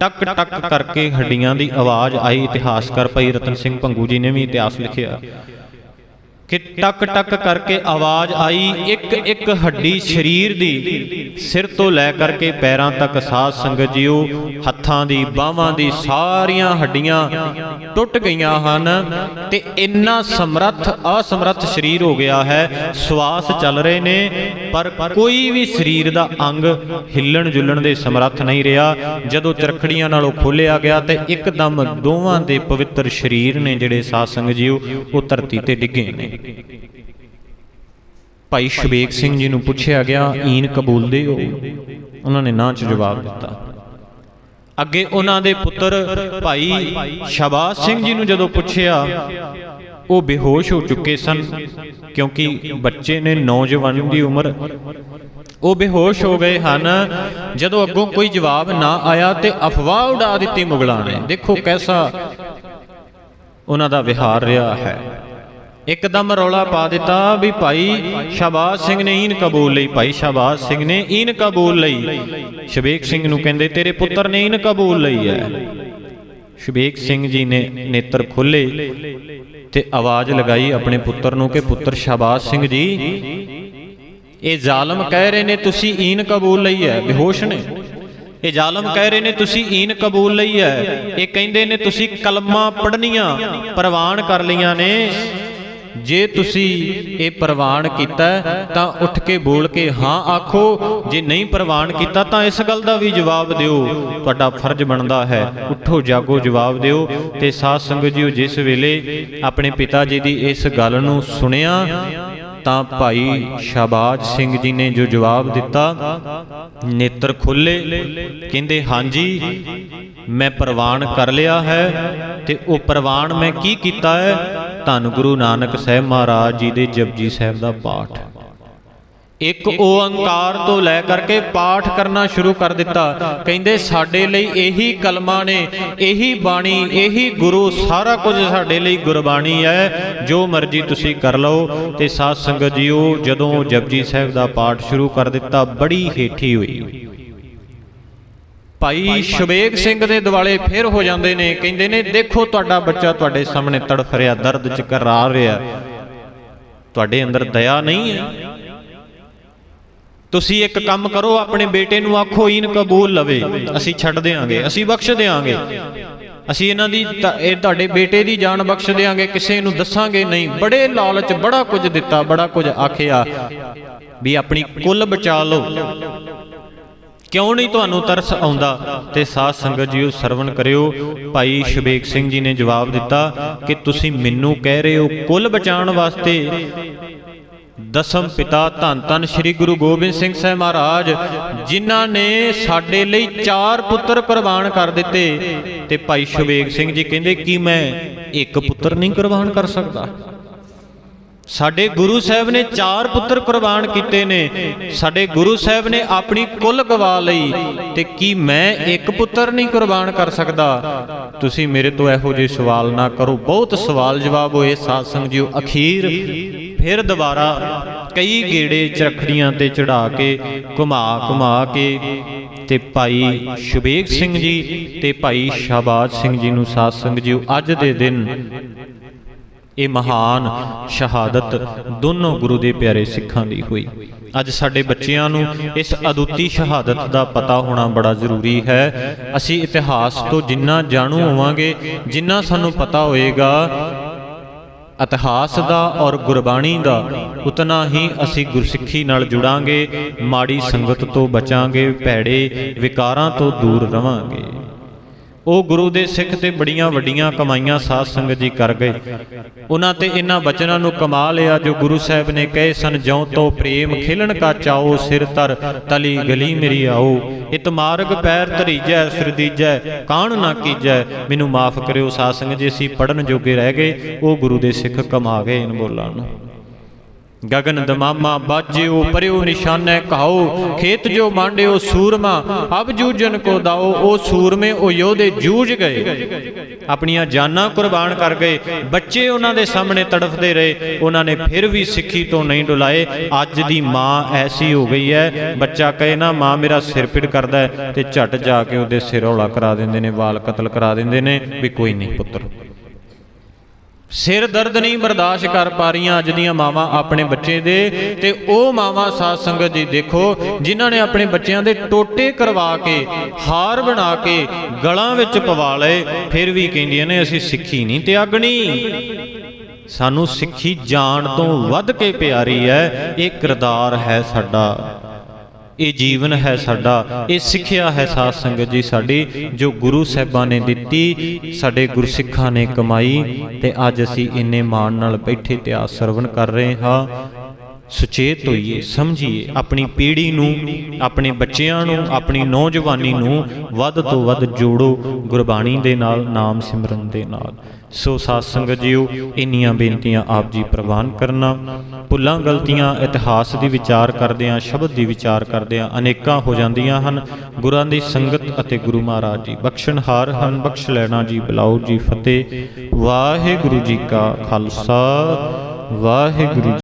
ਟਕ ਟਕ ਕਰਕੇ ਹੱਡੀਆਂ ਦੀ ਆਵਾਜ਼ ਆਈ। ਇਤਿਹਾਸਕਾਰ ਭਾਈ ਰਤਨ ਸਿੰਘ ਭੰਗੂ ਜੀ ਨੇ ਵੀ ਇਤਿਹਾਸ ਲਿਖਿਆ। ਕਿ ਟਕ ਟਕ ਕਰਕੇ ਆਵਾਜ਼ ਆਈ ਇੱਕ ਇੱਕ ਹੱਡੀ ਸਰੀਰ ਦੀ, ਸਿਰ ਤੋਂ ਲੈ ਕਰਕੇ ਪੈਰਾਂ ਤੱਕ ਸਾਧ ਸੰਗਤ ਜੀਓ, ਹੱਥਾਂ ਦੀ, ਬਾਹਾਂ ਦੀ ਸਾਰੀਆਂ ਹੱਡੀਆਂ ਟੁੱਟ ਗਈਆਂ ਹਨ ਤੇ ਇੰਨਾ ਸਮਰੱਥ, ਅਸਮਰੱਥ ਸਰੀਰ ਹੋ ਗਿਆ ਹੈ, ਸਵਾਸ ਚੱਲ ਰਹੇ ਨੇ, ਪਰ ਕੋਈ ਵੀ ਸਰੀਰ ਦਾ ਅੰਗ ਹਿੱਲਣ ਜੁਲਣ ਦੇ ਸਮਰੱਥ ਨਹੀਂ ਰਿਹਾ। ਜਦੋਂ ਚਰਖੜੀਆਂ ਨਾਲੋਂ ਉਹ ਖੋਲਿਆ ਗਿਆ ਤੇ ਇੱਕਦਮ ਦੋਵਾਂ ਦੇ ਪਵਿੱਤਰ ਸਰੀਰ ਨੇ ਜਿਹੜੇ ਸਾਧ ਸੰਗਤ ਜੀਓ, ਉਹ ਧਰਤੀ ਤੇ ਡਿੱਗੇ ਨੇ। ਭਾਈ ਸ਼ਬੇਕ ਸਿੰਘ ਜੀ ਨੂੰ ਪੁੱਛਿਆ ਗਿਆ, ਈਨ ਕਬੂਲਦੇ ਹੋ ਉਹਨਾਂ ਨੇ ਨਾ ਚ ਜਵਾਬ ਦਿੱਤਾ। ਅੱਗੇ ਉਹਨਾਂ ਦੇ ਪੁੱਤਰ ਭਾਈ ਸ਼ਾਬਾਸ਼ ਸਿੰਘ ਜੀ ਨੂੰ ਜਦੋਂ ਪੁੱਛਿਆ, ਉਹ ਬੇਹੋਸ਼ ਹੋ ਚੁੱਕੇ ਸਨ, ਕਿਉਂਕਿ ਬੱਚੇ ਨੇ ਨੌਜਵਾਨ ਦੀ ਉਮਰ। ਉਹ ਬੇਹੋਸ਼ ਹੋ ਗਏ ਹਨ। ਜਦੋਂ ਅੱਗੋਂ ਕੋਈ ਜਵਾਬ ਨਾ ਆਇਆ ਤੇ ਅਫਵਾਹ ਉਡਾ ਦਿੱਤੀ ਮੁਗਲਾਂ ਨੇ, ਦੇਖੋ ਕੈਸਾ ਉਹਨਾਂ ਦਾ ਵਿਹਾਰ ਰਿਹਾ ਹੈ। ਇੱਕਦਮ ਰੌਲਾ ਪਾ ਦਿੱਤਾ ਵੀ ਭਾਈ ਸ਼ਾਬਾਸ਼ ਸਿੰਘ ਨੇ ਈਨ ਕਬੂਲ ਲਈ, ਭਾਈ ਸ਼ਾਬਾਸ਼ ਸਿੰਘ ਨੇ ਈਨ ਕਬੂਲ ਲਈ। ਸ਼ਬੇਕ ਸਿੰਘ ਨੂੰ ਕਹਿੰਦੇ, ਤੇਰੇ ਪੁੱਤਰ ਨੇ ਈਨ ਕਬੂਲ ਲਈ ਹੈ। ਸ਼ਬੇਕ ਸਿੰਘ ਜੀ ਨੇ ਨੇਤਰ ਖੋਲੇ ਤੇ ਆਵਾਜ਼ ਲਗਾਈ ਆਪਣੇ ਪੁੱਤਰ ਨੂੰ ਕਿ ਪੁੱਤਰ ਸ਼ਾਬਾਸ਼ ਸਿੰਘ ਜੀ, ਇਹ ਜ਼ਾਲਮ ਕਹਿ ਰਹੇ ਨੇ ਤੁਸੀਂ ਈਨ ਕਬੂਲ ਲਈ ਹੈ, ਬੇਹੋਸ਼ ਨੇ। ਇਹ ਜ਼ਾਲਮ ਕਹਿ ਰਹੇ ਨੇ ਤੁਸੀਂ ਈਨ ਕਬੂਲ ਲਈ ਹੈ। ਇਹ ਕਹਿੰਦੇ ਨੇ ਤੁਸੀਂ ਕਲਮਾਂ ਪੜਨੀਆਂ ਪ੍ਰਵਾਨ ਕਰ ਲਈਆਂ ਨੇ। ਜੇ ਤੁਸੀਂ ਇਹ ਪ੍ਰਵਾਨ ਕੀਤਾ ਤਾਂ ਉੱਠ ਕੇ ਬੋਲ ਕੇ ਹਾਂ ਆਖੋ, ਜੇ ਨਹੀਂ ਪ੍ਰਵਾਨ ਕੀਤਾ ਤਾਂ ਇਸ ਗੱਲ ਦਾ ਵੀ ਜਵਾਬ ਦਿਓ। ਤੁਹਾਡਾ ਫਰਜ਼ ਬਣਦਾ ਹੈ। ਉੱਠੋ, ਜਾਗੋ, ਜਵਾਬ ਦਿਓ ਤੇ ਸਾਧ ਸੰਗਤ ਜੀਓ, ਜਿਸ ਵੇਲੇ ਆਪਣੇ ਪਿਤਾ ਜੀ ਦੀ ਇਸ ਗੱਲ ਨੂੰ ਸੁਣਿਆ, ਤਾਂ ਭਾਈ ਸ਼ਾਬਾਜ ਸਿੰਘ ਜੀ ਨੇ ਜੋ ਜਵਾਬ ਦਿੱਤਾ, ਨੇਤਰ ਖੁੱਲੇ ਕਹਿੰਦੇ, ਹਾਂਜੀ, ਮੈਂ ਪ੍ਰਵਾਨ ਕਰ ਲਿਆ ਹੈ ਤੇ ਉਹ ਪ੍ਰਵਾਨ ਮੈਂ ਕੀ ਕੀਤਾ ਹੈ? ਧੰਨ ਗੁਰੂ ਨਾਨਕ ਸਾਹਿਬ ਮਹਾਰਾਜ ਜੀ ਦੇ ਜਪਜੀ ਸਾਹਿਬ ਦਾ ਪਾਠ। ਇੱਕ ਓੰਕਾਰ ਤੋਂ ਲੈ ਕਰਕੇ ਪਾਠ ਕਰਨਾ ਸ਼ੁਰੂ ਕਰ ਦਿੱਤਾ। ਕਹਿੰਦੇ, ਸਾਡੇ ਲਈ ਇਹੀ ਕਲਮਾ ਨੇ, ਇਹੀ ਬਾਣੀ, ਇਹੀ ਗੁਰੂ, ਸਾਰਾ ਕੁਝ ਸਾਡੇ ਲਈ ਗੁਰਬਾਣੀ ਹੈ। ਜੋ ਮਰਜ਼ੀ ਤੁਸੀਂ ਕਰ ਲਓ। ਤੇ ਸਾਧ ਸੰਗਤ ਜੀਓ, ਜਦੋਂ ਜਪਜੀ ਸਾਹਿਬ ਦਾ ਪਾਠ ਸ਼ੁਰੂ ਕਰ ਦਿੱਤਾ, ਬੜੀ ਹੇਠੀ ਹੋਈ। ਭਾਈ ਸ਼ਬੇਕ ਸਿੰਘ ਦੇ ਦਿਵਾਲੇ ਫੇਰ ਹੋ ਜਾਂਦੇ ਨੇ, ਕਹਿੰਦੇ ਨੇ, ਦੇਖੋ ਤੁਹਾਡਾ ਬੱਚਾ ਤੁਹਾਡੇ ਸਾਹਮਣੇ ਤੜਫ ਰਿਹਾ ਦਰਦ ਚ ਕਰਾਰ ਰਿਹਾ। ਤੁਹਾਡੇ ਅੰਦਰ ਦਇਆ ਨਹੀਂ ਹੈ। ਤੁਸੀਂ ਇੱਕ ਕੰਮ ਕਰੋ, ਆਪਣੇ ਬੇਟੇ ਨੂੰ ਆਖੋ ਇਨ ਕਬੂਲ ਲਵੇ। ਅਸੀਂ ਛੱਡ ਦੇਾਂਗੇ ਅਸੀਂ ਬਖਸ਼ ਦੇਾਂਗੇ ਅਸੀਂ ਇਹਨਾਂ ਦੀ ਇਹ ਤੁਹਾਡੇ ਬੇਟੇ ਦੀ ਜਾਨ ਬਖਸ਼ ਦੇਾਂਗੇ ਕਿਸੇ ਨੂੰ ਦੱਸਾਂਗੇ ਨਹੀਂ। ਬੜੇ ਲਾਲਚ, ਬੜਾ ਕੁਝ ਦਿੱਤਾ, ਬੜਾ ਕੁਝ ਆਖਿਆ। ਵੀ ਆਪਣੀ ਕੁੱਲ ਬਚਾ ਲਓ। ਕਿਉਂ ਨਹੀਂ ਤੁਹਾਨੂੰ ਤਰਸ ਆਉਂਦਾ? ਤੇ ਸਾਧ ਸੰਗਤ ਜੀਓ, ਸਰਵਣ ਕਰਿਓ। ਭਾਈ ਸ਼ਬੇਕ ਸਿੰਘ ਜੀ ਨੇ ਜਵਾਬ ਦਿੱਤਾ ਕਿ ਤੁਸੀਂ ਮੈਨੂੰ ਕਹਿ ਰਹੇ ਹੋ, ਕੁੱਲ ਬਚਾਉਣ ਵਾਸਤੇ ਦਸਮ ਪਿਤਾ ਧੰਨ ਧੰਨ ਸ੍ਰੀ ਗੁਰੂ ਗੋਬਿੰਦ ਸਿੰਘ ਸਾਹਿਬ ਮਹਾਰਾਜ, ਜਿਨ੍ਹਾਂ ਨੇ ਸਾਡੇ ਲਈ ਚਾਰ ਪੁੱਤਰ ਕੁਰਬਾਨ ਕਰ ਦਿੱਤੇ। ਤੇ ਭਾਈ ਸ਼ਬੇਗ ਸਿੰਘ ਜੀ ਕਹਿੰਦੇ ਕਿ ਮੈਂ ਇੱਕ ਪੁੱਤਰ ਨਹੀਂ ਕੁਰਬਾਨ ਕਰ ਸਕਦਾ? ਸਾਡੇ ਗੁਰੂ ਸਾਹਿਬ ਨੇ ਚਾਰ ਪੁੱਤਰ ਕੁਰਬਾਨ ਕੀਤੇ ਨੇ। ਸਾਡੇ ਗੁਰੂ ਸਾਹਿਬ ਨੇ ਆਪਣੀ ਕੁੱਲ ਗਵਾ ਲਈ ਤੇ ਕੀ ਮੈਂ ਇੱਕ ਪੁੱਤਰ ਨਹੀਂ ਕੁਰਬਾਨ ਕਰ ਸਕਦਾ? ਤੁਸੀਂ ਮੇਰੇ ਤੋਂ ਇਹੋ ਜਿਹੇ ਸਵਾਲ ਨਾ ਕਰੋ। ਬਹੁਤ ਸਵਾਲ ਜਵਾਬ ਹੋਏ ਸਾਧ ਸੰਗ ਜੀਓ। ਅਖੀਰ ਫਿਰ ਦੁਬਾਰਾ ਕਈ ਗੇੜੇ ਚਰਖੜੀਆਂ ਤੇ ਚੜਾ ਕੇ, ਘੁਮਾ ਘੁਮਾ ਕੇ ਤੇ ਭਾਈ ਸ਼ੁਬੇਗ ਸਿੰਘ ਜੀ ਤੇ ਭਾਈ ਸ਼ਾਬਾਜ ਸਿੰਘ ਜੀ ਨੂੰ ਸਾਧ ਸੰਗ ਜੀਓ ਅੱਜ ਦੇ ਦਿਨ ਇਹ ਮਹਾਨ ਸ਼ਹਾਦਤ ਦੋਨੋਂ ਗੁਰੂ ਦੇ ਪਿਆਰੇ ਸਿੱਖਾਂ ਦੀ ਹੋਈ। ਅੱਜ ਸਾਡੇ ਬੱਚਿਆਂ ਨੂੰ ਇਸ ਅਦੁੱਤੀ ਸ਼ਹਾਦਤ ਦਾ ਪਤਾ ਹੋਣਾ ਬੜਾ ਜ਼ਰੂਰੀ ਹੈ। ਅਸੀਂ ਇਤਿਹਾਸ ਤੋਂ ਜਿੰਨਾ ਜਾਣੂ ਹੋਵਾਂਗੇ, ਜਿੰਨਾ ਸਾਨੂੰ ਪਤਾ ਹੋਏਗਾ, ਇਤਿਹਾਸ ਦਾ ਔਰ ਗੁਰਬਾਣੀ ਦਾ, ਉਤਨਾ ਹੀ ਅਸੀਂ ਗੁਰਸਿੱਖੀ ਨਾਲ ਜੁੜਾਂਗੇ, ਮਾੜੀ ਸੰਗਤ ਤੋਂ ਬਚਾਂਗੇ, ਭੈੜੇ ਵਿਕਾਰਾਂ ਤੋਂ ਦੂਰ ਰਵਾਂਗੇ। ਉਹ ਗੁਰੂ ਦੇ ਸਿੱਖ ਤੇ ਬੜੀਆਂ ਵੱਡੀਆਂ ਕਮਾਈਆਂ ਸਾਧ ਸੰਗਤ ਜੀ ਕਰ ਗਏ। ਉਹਨਾਂ ਤੇ ਇਹਨਾਂ ਬਚਨਾਂ ਨੂੰ ਕਮਾ ਲਿਆ ਜੋ ਗੁਰੂ ਸਾਹਿਬ ਨੇ ਕਹੇ ਸਨ, ਜਿਉ ਤੋ ਪ੍ਰੇਮ ਖਿਲਣ ਕਾ ਚਾਓ ਸਿਰ ਤਰ ਤਲੀ ਗਲੀ ਮੇਰੀ ਆਓ। ਇਤ ਮਾਰਗ ਪੈਰ ਧਰੀਜੈ, ਸਿਰ ਦੀਜੈ, ਕਾਣ ਨਾ ਕੀਜੈ। ਮੈਨੂੰ ਮਾਫ ਕਰਿਓ ਸਾਧ ਸੰਗਤ ਜੀ, ਅਸੀਂ ਪੜਨ ਜੋਗੇ ਰਹਿ ਗਏ। ਉਹ ਗੁਰੂ ਦੇ ਸਿੱਖ ਕਮਾ ਗਏ ਇਨ ਬੋਲਾਂ ਨੂੰ ਗਗਨ ਦਮਾਮਾ, ਬਾਜਿਓ, ਪਰਿਓ ਨਿਸ਼ਾਨੈ ਕਹਾਓ, ਖੇਤ ਜੋ ਮਾਂਡਿਓ ਸੂਰਮਾ, ਅਬ ਜੂਜਨ ਕੋ ਦਾਓ ਉਹ ਸੂਰਮੇ ਉਹ ਯੋਧੇ ਜੂਝ ਗਏ। ਆਪਣੀਆਂ ਜਾਨਾਂ ਕੁਰਬਾਨ ਕਰ ਗਏ, ਬੱਚੇ ਉਹਨਾਂ ਦੇ ਸਾਹਮਣੇ ਤੜਫਦੇ ਰਹੇ, ਉਹਨਾਂ ਨੇ ਫਿਰ ਵੀ ਸਿੱਖੀ ਤੋਂ ਨਹੀਂ ਡੁਲਾਏ, ਅੱਜ ਦੀ ਮਾਂ ਐਸੀ ਹੋ ਗਈ ਹੈ ਬੱਚਾ ਕਹੇ ਨਾ, ਮਾਂ ਮੇਰਾ ਸਿਰ ਪਿੜ ਕਰਦਾ ਹੈ ਤੇ ਝਟ ਜਾ ਕੇ ਉਹਦੇ ਸਿਰ ਹੌਲਾ ਕਰਾ ਦਿੰਦੇ ਨੇ, ਵਾਲ ਕਤਲ ਕਰਾ ਦਿੰਦੇ ਨੇ, ਵੀ ਕੋਈ ਨਹੀਂ ਪੁੱਤਰ। ਸਿਰ ਦਰਦ ਨਹੀਂ ਬਰਦਾਸ਼ਤ ਕਰ ਪਾ ਰਹੀਆਂ ਅੱਜ ਦੀਆਂ ਮਾਵਾਂ ਆਪਣੇ ਬੱਚੇ ਦੇ ਤੇ ਉਹ ਮਾਵਾਂ ਸਾਧ ਸੰਗਤ ਜੀ ਦੇਖੋ, ਜਿਨ੍ਹਾਂ ਨੇ ਆਪਣੇ ਬੱਚਿਆਂ ਦੇ ਟੋਟੇ ਕਰਵਾ ਕੇ, ਹਾਰ ਬਣਾ ਕੇ ਗਲਾਂ ਵਿੱਚ ਪਵਾ ਲਏ, ਫਿਰ ਵੀ ਕਹਿੰਦੀਆਂ ਨੇ, ਅਸੀਂ ਸਿੱਖੀ ਨਹੀਂ ਤਿਆਗਣੀ ਸਾਨੂੰ ਸਿੱਖੀ ਜਾਣ ਤੋਂ ਵੱਧ ਕੇ ਪਿਆਰੀ ਹੈ, ਇਹ ਕਿਰਦਾਰ ਹੈ ਸਾਡਾ। ਇਹ ਜੀਵਨ ਹੈ ਸਾਡਾ, ਇਹ ਸਿੱਖਿਆ ਹੈ ਸਾਧ ਸੰਗਤ ਜੀ ਸਾਡੀ, ਜੋ ਗੁਰੂ ਸਾਹਿਬਾਂ ਨੇ ਦਿੱਤੀ, ਸਾਡੇ ਗੁਰਸਿੱਖਾਂ ਨੇ ਕਮਾਈ ਤੇ ਅੱਜ ਅਸੀਂ ਇੰਨੇ ਮਾਣ ਨਾਲ ਬੈਠੇ ਇਤਿਹਾਸ ਸਰਵਣ ਕਰ ਰਹੇ ਹਾਂ। ਸੁਚੇਤ ਹੋਈਏ, ਸਮਝੀਏ, ਆਪਣੀ ਪੀੜ੍ਹੀ ਨੂੰ, ਆਪਣੇ ਬੱਚਿਆਂ ਨੂੰ, ਆਪਣੀ ਨੌਜਵਾਨੀ ਨੂੰ ਵੱਧ ਤੋਂ ਵੱਧ ਜੋੜੋ, ਗੁਰਬਾਣੀ ਦੇ ਨਾਲ, ਨਾਮ ਸਿਮਰਨ ਦੇ ਨਾਲ। ਸੋ ਸਾਧ ਸੰਗਤ ਜੀਓ, ਇੰਨੀਆਂ ਬੇਨਤੀਆਂ ਆਪ ਜੀ ਪ੍ਰਵਾਨ ਕਰਨਾ। ਭੁੱਲਾਂ, ਗਲਤੀਆਂ, ਇਤਿਹਾਸ ਦੀ ਵਿਚਾਰ ਕਰਦਿਆਂ, ਸ਼ਬਦ ਦੀ ਵਿਚਾਰ ਕਰਦਿਆਂ ਅਨੇਕਾਂ ਹੋ ਜਾਂਦੀਆਂ ਹਨ। ਗੁਰਾਂ ਦੀ ਸੰਗਤ ਅਤੇ ਗੁਰੂ ਮਹਾਰਾਜ ਜੀ ਬਖਸ਼ਣਹਾਰ ਹਨ, ਬਖਸ਼ ਲੈਣਾ ਜੀ, ਬਲਾਓ ਜੀ ਫਤਿਹ। ਵਾਹਿਗੁਰੂ ਜੀ ਕਾ ਖਾਲਸਾ, ਵਾਹਿਗੁਰੂ